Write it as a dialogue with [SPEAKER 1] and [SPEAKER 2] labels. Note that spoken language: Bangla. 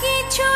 [SPEAKER 1] কিছু